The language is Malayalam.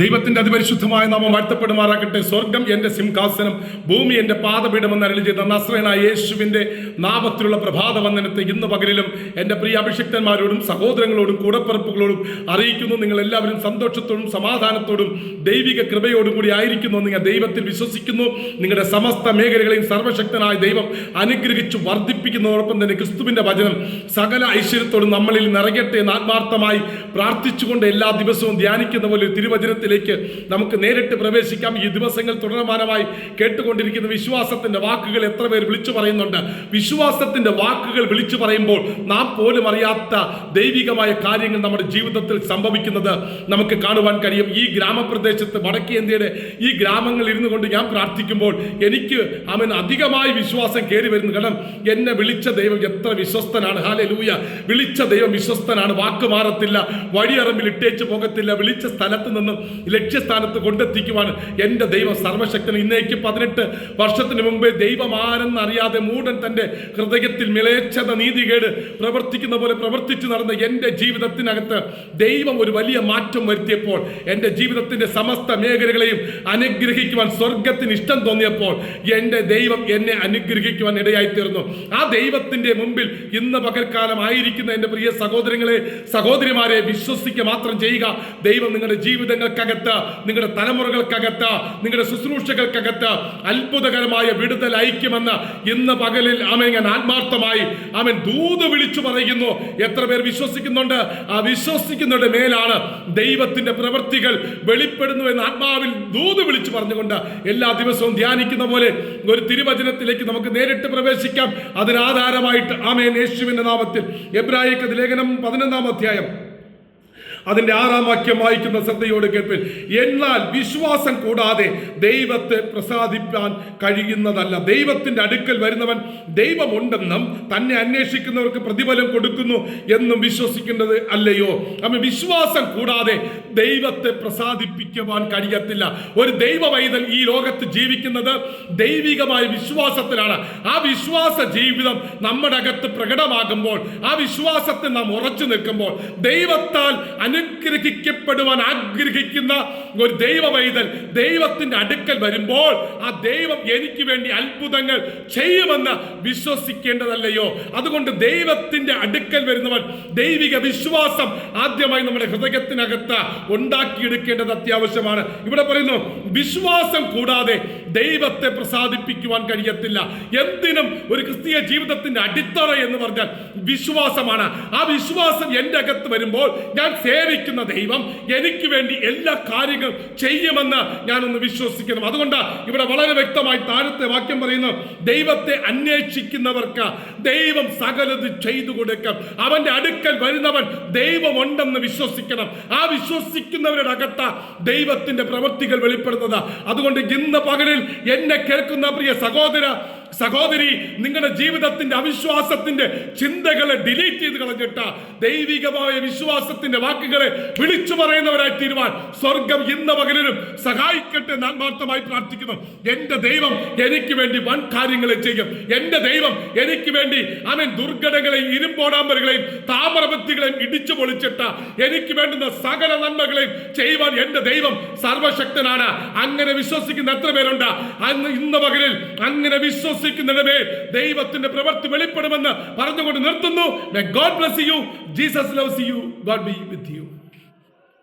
ദൈവത്തിന്റെ അതിപരിശുദ്ധമായ നാമം വാഴ്ത്തപ്പെടുമാറാകട്ടെ. സ്വർഗം എന്റെ സിംഹാസനം ഭൂമി എന്റെ പാതപീഠമെന്ന് അരളി ചെയ്ത നസ്രനായ യേശുവിന്റെ നാമത്തിലുള്ള പ്രഭാത വന്ദനത്തെ ഇന്ന് പകലിലും എന്റെ പ്രിയ അഭിഷിക്തന്മാരോടും സഹോദരങ്ങളോടും കൂടപ്പറപ്പുകളോടും അറിയിക്കുന്നു. നിങ്ങൾ എല്ലാവരും സന്തോഷത്തോടും സമാധാനത്തോടും ദൈവിക കൃപയോടും കൂടി ആയിരിക്കുന്നു നിങ്ങൾ ദൈവത്തിൽ വിശ്വസിക്കുന്നു. നിങ്ങളുടെ സമസ്ത മേഖലകളെയും സർവശക്തനായ ദൈവം അനുഗ്രഹിച്ചു വർദ്ധിപ്പിക്കുന്നതോടൊപ്പം തന്നെ ക്രിസ്തുവിന്റെ വചനം സകല ഐശ്വര്യത്തോടും നമ്മളിൽ നിറയട്ടെ എന്ന് ആത്മാർത്ഥമായി പ്രാർത്ഥിച്ചുകൊണ്ട് എല്ലാ ദിവസവും ധ്യാനിക്കുന്ന പോലെ തിരുവചനത്തിലേക്ക് നമുക്ക് നേരിട്ട് പ്രവേശിക്കാം. ഈ ദിവസങ്ങൾ തുടർമാനമായി കേട്ടുകൊണ്ടിരിക്കുന്ന വിശ്വാസത്തിന്റെ വാക്കുകൾ എത്ര പേർ വിളിച്ചു പറയുന്നുണ്ട്? വിശ്വാസത്തിന്റെ വാക്കുകൾ വിളിച്ചു പറയുമ്പോൾ നാം പോലും അറിയാത്ത ദൈവികമായ കാര്യങ്ങൾ നമ്മുടെ ജീവിതത്തിൽ സംഭവിക്കുന്നത് നമുക്ക് കാണുവാൻ കഴിയും. ഈ ഗ്രാമപ്രദേശത്ത് വടക്കേന്ത്യയുടെ ഈ ഗ്രാമങ്ങളിൽ ഇരുന്നു കൊണ്ട് ഞാൻ പ്രാർത്ഥിക്കുമ്പോൾ എനിക്ക് അവൻ അധികമായി വിശ്വാസം കയറി വരുന്നു. കാരണം എന്നെ വിളിച്ച ദൈവം എത്ര വിശ്വസ്തനാണ്. ഹാലെ ലൂയ വിളിച്ച ദൈവം വിശ്വസ്തനാണ്. വാക്ക് മാറത്തില്ല. വഴിയറമ്പിൽ ഇട്ടേച്ച് പോകത്തില്ല. വിളിച്ച സ്ഥലത്ത് നിന്നും ലക്ഷ്യസ്ഥാനത്ത് കൊണ്ടെത്തിക്കുവാൻ എന്റെ ദൈവം സർവശക്തൻ ഇന്നേക്ക് പതിനെട്ട് വർഷത്തിന് മുമ്പേ ദൈവമാരെന്ന് അറിയാതെ മൂടൻ തന്റെ ഹൃദയത്തിൽ മിളേച്ഛത നീതികേട് പ്രവർത്തിക്കുന്ന പോലെ പ്രവർത്തിച്ചു നടന്ന എന്റെ ജീവിതത്തിനകത്ത് ദൈവം ഒരു വലിയ മാറ്റം വരുത്തിയപ്പോൾ എന്റെ ജീവിതത്തിന്റെ സമസ്ത മേഖലകളെയും അനുഗ്രഹിക്കുവാൻ സ്വർഗത്തിന് ഇഷ്ടം തോന്നിയപ്പോൾ എന്റെ ദൈവം എന്നെ അനുഗ്രഹിക്കുവാൻ ഇടയായി തീർന്നു ആ ദൈവത്തിന്റെ മുമ്പിൽ ഇന്ന് പകൽക്കാലം ആയിരിക്കുന്ന എന്റെ പ്രിയ സഹോദരങ്ങളെ സഹോദരിമാരെ വിശ്വസിക്കുക മാത്രം ചെയ്യുക. ദൈവം നിങ്ങളുടെ ജീവിതങ്ങൾക്കകത്ത് നിങ്ങളുടെ തലമുറകൾക്കകത്ത് നിങ്ങളുടെ ശുശ്രൂഷകൾക്കകത്ത് അത്ഭുതകരമായ വിടുതൽ അയക്കുമെന്ന് ഇന്ന് പകലിൽ അവൻ ഞാൻ ആത്മാർത്ഥമായി അവൻ ദൂത് വിളിച്ചു പറയുന്നു. എത്ര പേർ വിശ്വസിക്കുന്നുണ്ട്? ആ വിശ്വസിക്കുന്നവരുടെ മേലാണ് ദൈവത്തിന്റെ പ്രവൃത്തികൾ വെളിപ്പെടുന്നു എന്ന് ആത്മാവിൽ ദൂത് വിളിച്ചു പറഞ്ഞുകൊണ്ട് എല്ലാ ദിവസവും ധ്യാനിക്കുന്ന പോലെ ഒരു തിരുവചനത്തിലേക്ക് നമുക്ക് നേരിട്ട് പ്രവേശിക്കാം. അതിനാധാരമായിട്ട് ആമേൻ യേശുവിന്റെ നാമത്തിൽ എബ്രാഹിക്ക് ലേഖനം പതിനൊന്നാം അധ്യായം അതിന്റെ ആറാം വാക്യം വായിക്കുന്ന ശ്രദ്ധയോട് കേൾപ്പിൽ എന്നാൽ വിശ്വാസം കൂടാതെ ദൈവത്തെ പ്രസാദിപ്പാൻ കഴിയുന്നതല്ല. ദൈവത്തിന്റെ അടുക്കൽ വരുന്നവൻ ദൈവമുണ്ടെന്നും തന്നെ അന്വേഷിക്കുന്നവർക്ക് പ്രതിഫലം കൊടുക്കുന്നു എന്നും വിശ്വസിക്കേണ്ടത് അല്ലയോ? അമ്മ വിശ്വാസം കൂടാതെ ദൈവത്തെ പ്രസാദിപ്പിക്കുവാൻ കഴിയത്തില്ല. ഒരു ദൈവ വൈതൽ ഈ ലോകത്ത് ജീവിക്കുന്നത് ദൈവികമായ വിശ്വാസത്തിലാണ്. ആ വിശ്വാസ ജീവിതം നമ്മുടെ അകത്ത് പ്രകടമാകുമ്പോൾ ആ വിശ്വാസത്തിൽ നാം ഉറച്ചു നിൽക്കുമ്പോൾ ദൈവത്താൽ അനുഗ്രഹിക്കപ്പെടുവാൻ ആഗ്രഹിക്കുന്ന ഒരു ദൈവ വൈതൽ ദൈവത്തിന്റെ അടുക്കൽ വരുമ്പോൾ ആ ദൈവം എനിക്ക് വേണ്ടി അത്ഭുതങ്ങൾ ചെയ്യുമെന്ന് വിശ്വസിക്കേണ്ടതല്ലയോ? അതുകൊണ്ട് ദൈവത്തിന്റെ അടുക്കൽ വരുന്നവൻ ദൈവിക വിശ്വാസം ആദ്യമായി നമ്മുടെ ഹൃദയത്തിനകത്ത് ഉണ്ടാക്കിയെടുക്കേണ്ടത് അത്യാവശ്യമാണ്. ഇവിടെ പറയുന്നു വിശ്വാസം കൂടാതെ ദൈവത്തെ പ്രസാദിപ്പിക്കുവാൻ കഴിയത്തില്ല. എന്തിനും ഒരു ക്രിസ്തീയ ജീവിതത്തിന്റെ അടിത്തറ എന്ന് പറഞ്ഞാൽ വിശ്വാസമാണ്. ആ വിശ്വാസം എന്റെ അകത്ത് വരുമ്പോൾ ഞാൻ സേവിക്കുന്ന ദൈവം എനിക്ക് വേണ്ടി എല്ലാ കാര്യങ്ങളും ചെയ്യുമെന്ന് ഞാനൊന്ന് വിശ്വസിക്കണം അതുകൊണ്ട് ഇവിടെ വളരെ വ്യക്തമായി താഴത്തെ വാക്യം പറയുന്നു ദൈവത്തെ അന്വേഷിക്കുന്നവർക്ക് ദൈവം സകലത് ചെയ്തു കൊടുക്കും. അവന്റെ അടുക്കൽ വരുന്നവൻ ദൈവമുണ്ടെന്ന് വിശ്വസിക്കണം. ആ വിശ്വസിക്കുന്നവരുടെ അകത്ത ദൈവത്തിന്റെ പ്രവൃത്തികൾ വെളിപ്പെടുന്നത്. അതുകൊണ്ട് ഇന്ന് പകലിൽ എന്നെ കേൾക്കുന്ന പ്രിയ സഹോദര സഹോദരി നിങ്ങളുടെ ജീവിതത്തിന്റെ അവിശ്വാസത്തിന്റെ ചിന്തകളെ ഡിലീറ്റ് ചെയ്ത് കളഞ്ഞിട്ട ദൈവികമായ വിശ്വാസത്തിന്റെ വാക്കുകളെ വിളിച്ചു പറയുന്നവരായി തീരുവാൻ സ്വർഗം ഇന്ന പകലിലും സഹായിക്കട്ടെ ഞാൻ മാത്രമായി പ്രാർത്ഥിക്കുന്നു. എന്റെ ദൈവം എനിക്ക് വേണ്ടി വൻ കാര്യങ്ങളെ ചെയ്യും. എന്റെ ദൈവം എനിക്ക് വേണ്ടി അവൻ ദുർഘടങ്ങളെയും ഇരുമ്പോടാമ്പലുകളെയും താമരപത്തികളെയും ഇടിച്ചു പൊളിച്ചിട്ട എനിക്ക് വേണ്ടുന്ന സകല നന്മകളെയും ചെയ്യുവാൻ എന്റെ ദൈവം സർവശക്തനാണ്. അങ്ങനെ വിശ്വസിക്കുന്ന എത്ര പേരുണ്ട്? അന്ന് ഇന്ന് പകലിൽ അങ്ങനെ വിശ്വസിക്കുന്നതിന്റെ മേൽ ദൈവത്തിന്റെ പ്രവൃത്തി വെളിപ്പെടുമെന്ന് പറഞ്ഞുകൊണ്ട് നിർത്തുന്നു. God bless you Jesus loves you God be with you